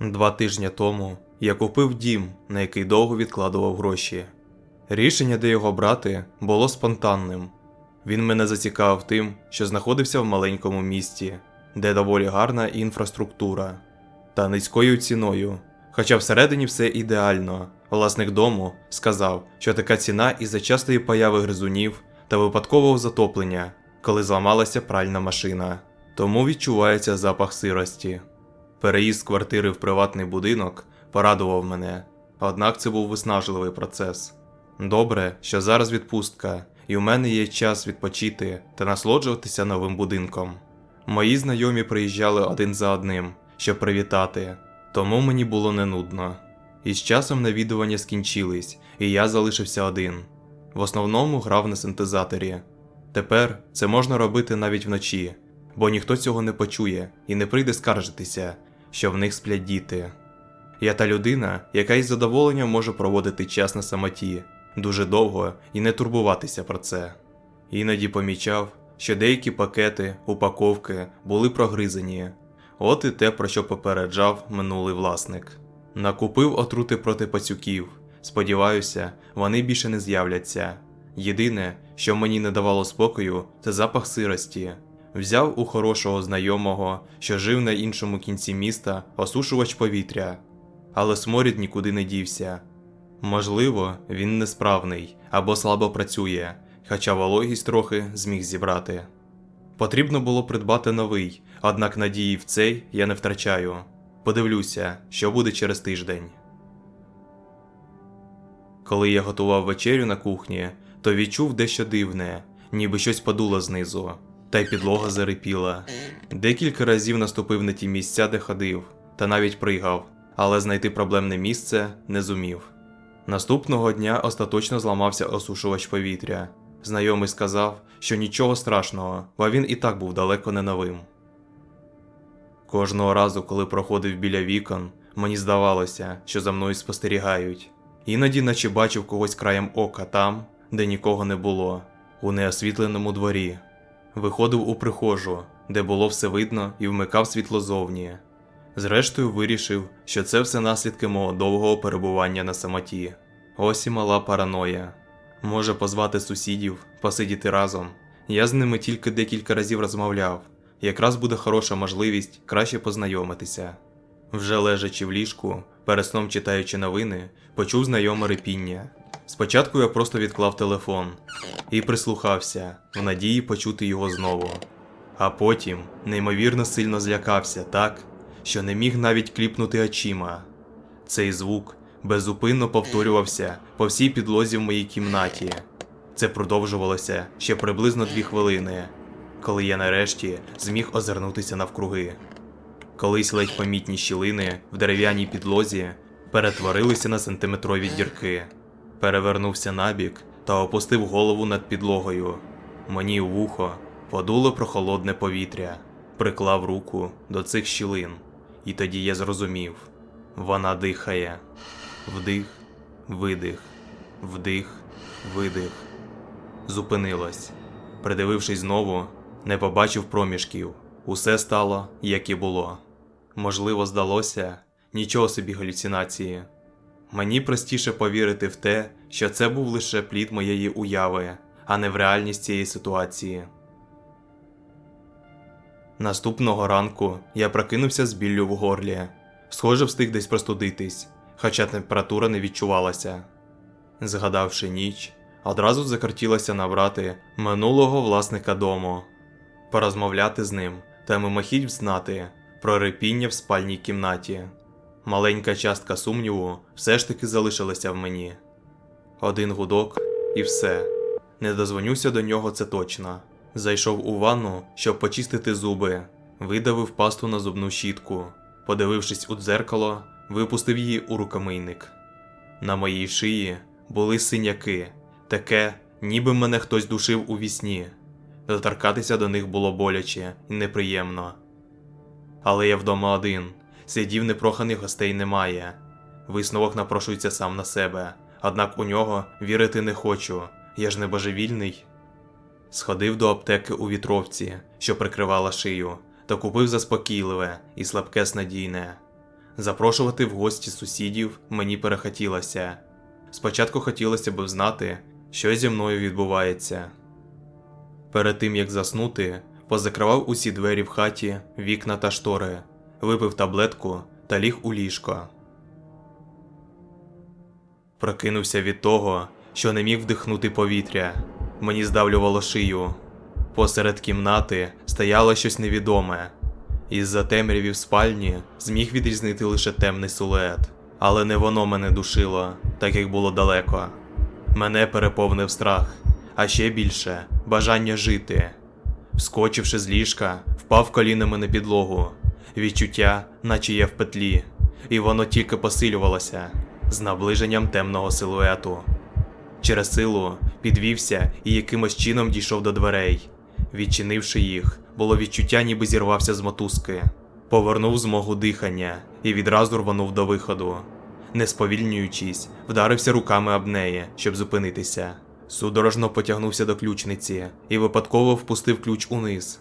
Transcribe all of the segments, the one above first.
Два тижні тому я купив дім, на який довго відкладував гроші. Рішення, де його брати, було спонтанним. Він мене зацікавив тим, що знаходився в маленькому місті, де доволі гарна інфраструктура та низькою ціною. Хоча всередині все ідеально. Власник дому сказав, що така ціна із-за частої появи гризунів та випадкового затоплення, коли зламалася пральна машина. Тому відчувається запах сирості. Переїзд квартири в приватний будинок порадував мене, однак це був виснажливий процес. Добре, що зараз відпустка, і у мене є час відпочити та насолоджуватися новим будинком. Мої знайомі приїжджали один за одним, щоб привітати, тому мені було не нудно. І з часом навідування скінчились, і я залишився один. В основному грав на синтезаторі. Тепер це можна робити навіть вночі, бо ніхто цього не почує і не прийде скаржитися, що в них сплять діти. Я та людина, яка із задоволенням може проводити час на самоті дуже довго і не турбуватися про це. Іноді помічав, що деякі пакети, упаковки були прогризані. От і те, про що попереджав минулий власник. Накупив отрути проти пацюків. Сподіваюся, вони більше не з'являться. Єдине, що мені не давало спокою, це запах сирості. Взяв у хорошого знайомого, що жив на іншому кінці міста, осушувач повітря, але сморід нікуди не дівся. Можливо, він несправний або слабо працює, хоча вологість трохи зміг зібрати. Потрібно було придбати новий, однак надії в цей я не втрачаю. Подивлюся, що буде через тиждень. Коли я готував вечерю на кухні, то відчув дещо дивне, ніби щось подуло знизу, та й підлога зарипіла. Декілька разів наступив на ті місця, де ходив, та навіть пригав, але знайти проблемне місце не зумів. Наступного дня остаточно зламався осушувач повітря. Знайомий сказав, що нічого страшного, бо він і так був далеко не новим. Кожного разу, коли проходив біля вікон, мені здавалося, що за мною спостерігають. Іноді, наче бачив когось краєм ока там, де нікого не було, у неосвітленому дворі. Виходив у прихожу, де було все видно, і вмикав світло зовні. Зрештою, вирішив, що це все наслідки мого довгого перебування на самоті. Ось і мала параноя. Може позвати сусідів, посидіти разом. Я з ними тільки декілька разів розмовляв. Якраз буде хороша можливість краще познайомитися. Вже лежачи в ліжку, перед сном читаючи новини, почув знайоме репіння. Спочатку я просто відклав телефон і прислухався, в надії почути його знову. А потім неймовірно сильно злякався так, що не міг навіть кліпнути очима. Цей звук безупинно повторювався по всій підлозі в моїй кімнаті. Це продовжувалося ще приблизно дві хвилини, коли я нарешті зміг озирнутися навкруги. Колись ледь помітні щілини в дерев'яній підлозі перетворилися на сантиметрові дірки. Перевернувся набік та опустив голову над підлогою. Мені у вухо подуло прохолодне повітря, приклав руку до цих щілин, і тоді я зрозумів вона дихає. Вдих, видих, вдих, видих. Зупинилась. Придивившись знову, не побачив проміжків. Усе стало, як і було. Можливо, здалося нічого собі галюцинації. Мені простіше повірити в те, що це був лише плід моєї уяви, а не в реальність цієї ситуації. Наступного ранку я прокинувся з біллю в горлі. Схоже, встиг десь простудитись, хоча температура не відчувалася. Згадавши ніч, одразу закартілося набрати минулого власника дому, порозмовляти з ним та мимохідь взнати про репіння в спальній кімнаті. Маленька частка сумніву все ж таки залишилася в мені. Один гудок і все. Не дозвонюся до нього, це точно. Зайшов у ванну, щоб почистити зуби, видавив пасту на зубну щітку. Подивившись у дзеркало, випустив її у рукомийник. На моїй шиї були синяки, таке, ніби мене хтось душив у вісні. Доторкатися до них було боляче і неприємно. Але я вдома один, слідів непроханих гостей немає. Висновок напрошується сам на себе, однак у нього вірити не хочу, я ж не божевільний. Сходив до аптеки у вітровці, що прикривала шию, та купив заспокійливе і слабке снадійне. Запрошувати в гості сусідів мені перехотілося. Спочатку хотілося б знати, що зі мною відбувається. Перед тим як заснути, позакривав усі двері в хаті, вікна та штори, випив таблетку та ліг у ліжко. Прокинувся від того, що не міг вдихнути повітря. Мені здавлювало шию. Посеред кімнати стояло щось невідоме. Із-за темряві в спальні зміг відрізнити лише темний силует, але не воно мене душило, так як було далеко. Мене переповнив страх, а ще більше бажання жити. Вскочивши з ліжка, впав колінами на підлогу. Відчуття, наче я в петлі, і воно тільки посилювалося з наближенням темного силуету. Через силу підвівся і якимось чином дійшов до дверей. Відчинивши їх, було відчуття, ніби зірвався з мотузки. Повернув змогу дихання і відразу рванув до виходу. Не сповільнюючись, вдарився руками об неї, щоб зупинитися. Судорожно потягнувся до ключниці і випадково впустив ключ униз.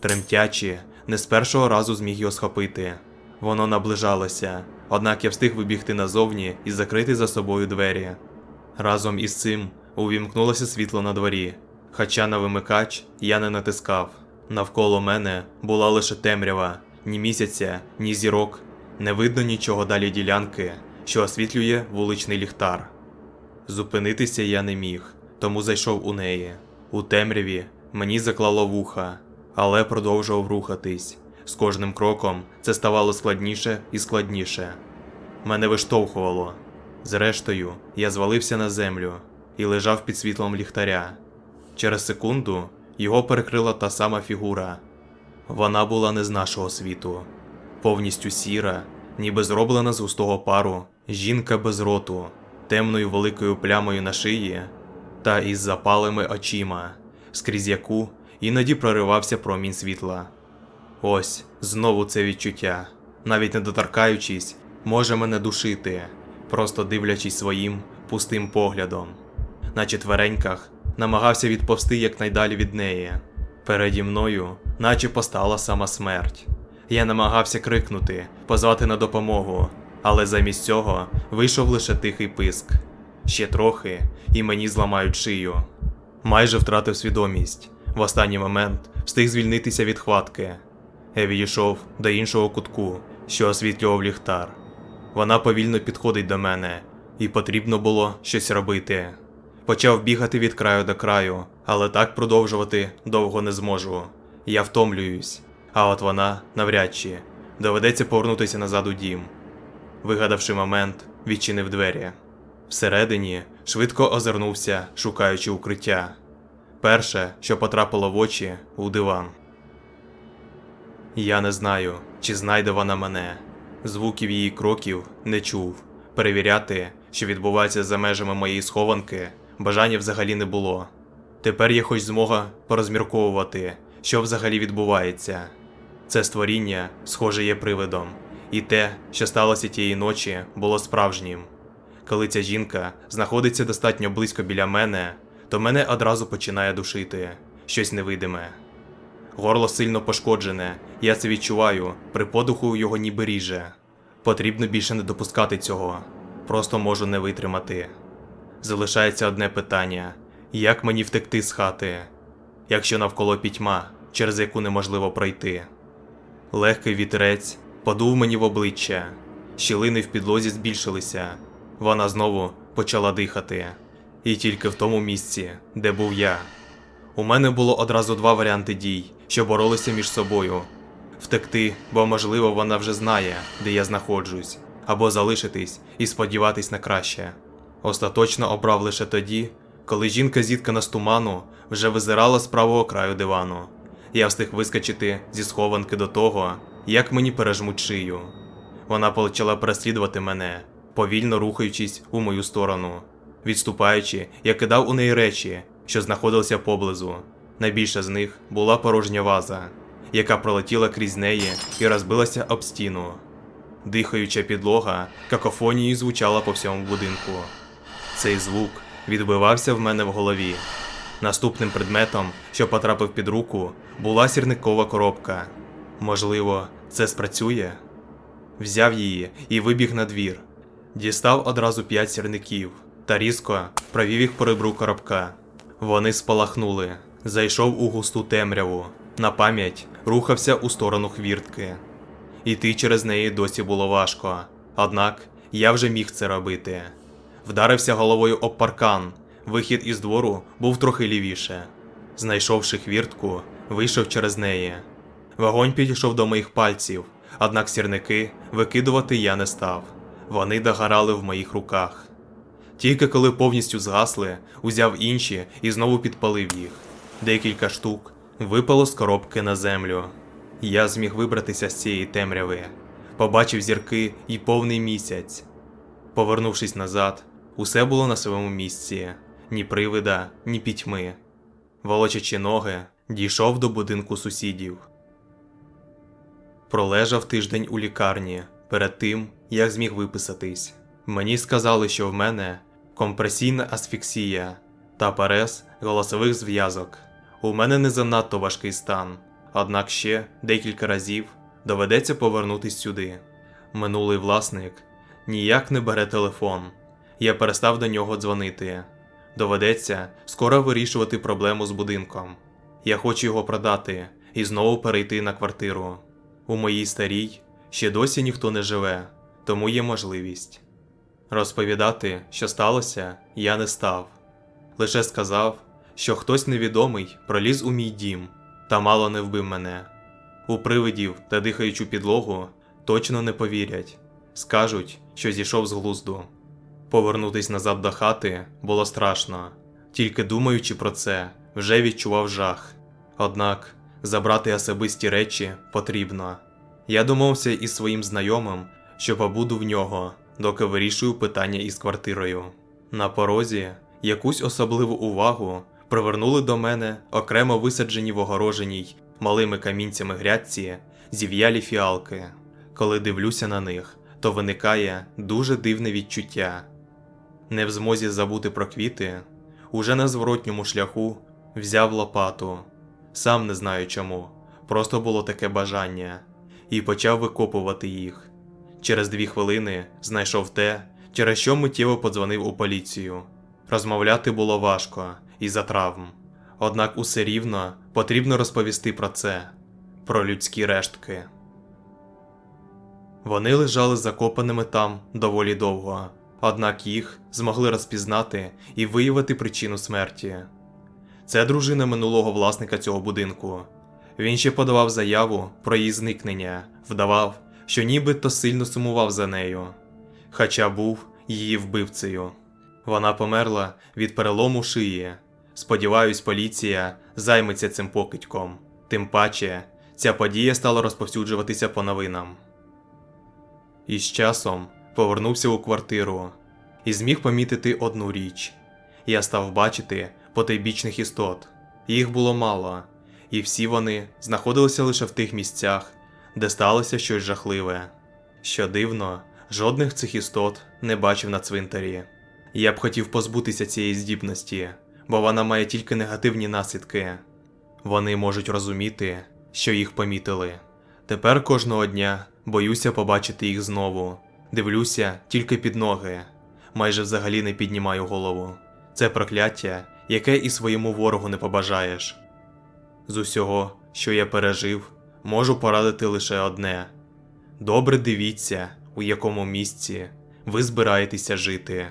Тремтячи, не з першого разу зміг його схопити. Воно наближалося, однак я встиг вибігти назовні і закрити за собою двері. Разом із цим увімкнулося світло на дворі, хоча на вимикач я не натискав. Навколо мене була лише темрява, ні місяця, ні зірок, не видно нічого далі ділянки, що освітлює вуличний ліхтар. Зупинитися я не міг, тому зайшов у неї. У темряві мені заклало вуха, але продовжував рухатись. З кожним кроком це ставало складніше і складніше. Мене виштовхувало. Зрештою, я звалився на землю і лежав під світлом ліхтаря. Через секунду його перекрила та сама фігура. Вона була не з нашого світу, повністю сіра, ніби зроблена з густого пару, жінка без роту, темною великою плямою на шиї та із запалими очима, скрізь яку іноді проривався промінь світла. Ось знову це відчуття, навіть не доторкаючись, може мене душити, просто дивлячись своїм пустим поглядом. На четвереньках намагався відповсти якнайдалі від неї. Переді мною, наче постала сама смерть. Я намагався крикнути, позвати на допомогу, але замість цього вийшов лише тихий писк. Ще трохи, і мені зламають шию. Майже втратив свідомість. В останній момент встиг звільнитися від хватки. Я відійшов до іншого кутку, що освітлював ліхтар. Вона повільно підходить до мене, і потрібно було щось робити. Почав бігати від краю до краю, але так продовжувати довго не зможу. Я втомлююсь, а от вона навряд чи доведеться повернутися назад у дім. Вигадавши момент, відчинив двері. Всередині швидко озирнувся, шукаючи укриття. Перше, що потрапило в очі, у диван. Я не знаю, чи знайде вона мене. Звуків її кроків не чув. Перевіряти, що відбувається за межами моєї схованки, бажання взагалі не було. Тепер є хоч змога порозмірковувати, що взагалі відбувається. Це створіння, схоже, є привидом, і те, що сталося тієї ночі, було справжнім. Коли ця жінка знаходиться достатньо близько біля мене, то мене одразу починає душити. Щось невидиме. Горло сильно пошкоджене, я це відчуваю, при подуху його ніби ріже. Потрібно більше не допускати цього, просто можу не витримати. Залишається одне питання: як мені втекти з хати, якщо навколо пітьма, через яку неможливо пройти? Легкий вітерець подув мені в обличчя, щілини в підлозі збільшилися, вона знову почала дихати, і тільки в тому місці, де був я. У мене було одразу два варіанти дій, що боролися між собою: втекти, бо, можливо, вона вже знає, де я знаходжусь, або залишитись і сподіватись на краще. Остаточно обрав лише тоді, коли жінка зіткана з туману вже визирала з правого краю дивану. Я встиг вискочити зі схованки до того, як мені пережмуть шию. Вона почала переслідувати мене, повільно рухаючись у мою сторону. Відступаючи, я кидав у неї речі, що знаходилися поблизу. Найбільша з них була порожня ваза, яка пролетіла крізь неї і розбилася об стіну. Дихаюча підлога какофонією звучала по всьому будинку. Цей звук відбивався в мене в голові. Наступним предметом, що потрапив під руку, була сірникова коробка. Можливо, це спрацює? взяв її і вибіг на двір. Дістав одразу п'ять сірників та різко провів їх по ребру коробка. Вони спалахнули, зайшов у густу темряву. На пам'ять рухався у сторону хвіртки. Іти через неї досі було важко, однак я вже міг це робити. Вдарився головою об паркан. Вихід із двору був трохи лівіше. Знайшовши хвіртку, вийшов через неї. Вогонь підійшов до моїх пальців, однак сірники викидувати я не став. Вони догорали в моїх руках. Тільки коли повністю згасли, узяв інші і знову підпалив їх. Декілька штук випало з коробки на землю. Я зміг вибратися з цієї темряви, побачив зірки і повний місяць. Повернувшись назад, усе було на своєму місці: ні привида, ні пітьми. Волочачи ноги, дійшов до будинку сусідів. Пролежав тиждень у лікарні перед тим, як зміг виписатись. Мені сказали, що в мене компресійна асфіксія та парез голосових зв'язок. У мене не занадто важкий стан, однак ще декілька разів доведеться повернутись сюди. Минулий власник ніяк не бере телефон. Я перестав до нього дзвонити. Доведеться скоро вирішувати проблему з будинком. Я хочу його продати і знову перейти на квартиру. У моїй старій ще досі ніхто не живе, тому є можливість. Розповідати, що сталося, я не став. Лише сказав, що хтось невідомий проліз у мій дім та мало не вбив мене. У привидів та дихаючу підлогу точно не повірять, скажуть, що зійшов з глузду. Повернутись назад до хати було страшно, тільки думаючи про це, вже відчував жах. Однак забрати особисті речі потрібно. Я домовився із своїм знайомим, що побуду в нього, доки вирішую питання із квартирою. На порозі якусь особливу увагу привернули до мене окремо висаджені в огороженій малими камінцями грядці зів'ялі фіалки. Коли дивлюся на них, то виникає дуже дивне відчуття. Не в змозі забути про квіти, уже на зворотньому шляху взяв лопату. Сам не знаю чому, просто було таке бажання, і почав викопувати їх. Через дві хвилини знайшов те, через що миттєво подзвонив у поліцію. Розмовляти було важко із-за травм. Однак усе рівно потрібно розповісти про це, про людські рештки. Вони лежали закопаними там доволі довго, однак їх змогли розпізнати і виявити причину смерті. Це дружина минулого власника цього будинку. Він ще подавав заяву про її зникнення, вдавав, що нібито сильно сумував за нею, хоча був її вбивцею. Вона померла від перелому шиї. Сподіваюсь, поліція займеться цим покидьком. Тим паче, ця подія стала розповсюджуватися по новинам. І з часом повернувся у квартиру і зміг помітити одну річ. Я став бачити потайбічних істот. Їх було мало, і всі вони знаходилися лише в тих місцях, де сталося щось жахливе. Що дивно, жодних цих істот не бачив на цвинтарі. Я б хотів позбутися цієї здібності, бо вона має тільки негативні наслідки. Вони можуть розуміти, що їх помітили. Тепер кожного дня боюся побачити їх знову. Дивлюся тільки під ноги, майже взагалі не піднімаю голову. Це прокляття, яке і своєму ворогу не побажаєш. З усього, що я пережив, можу порадити лише одне: добре дивіться, у якому місці ви збираєтеся жити.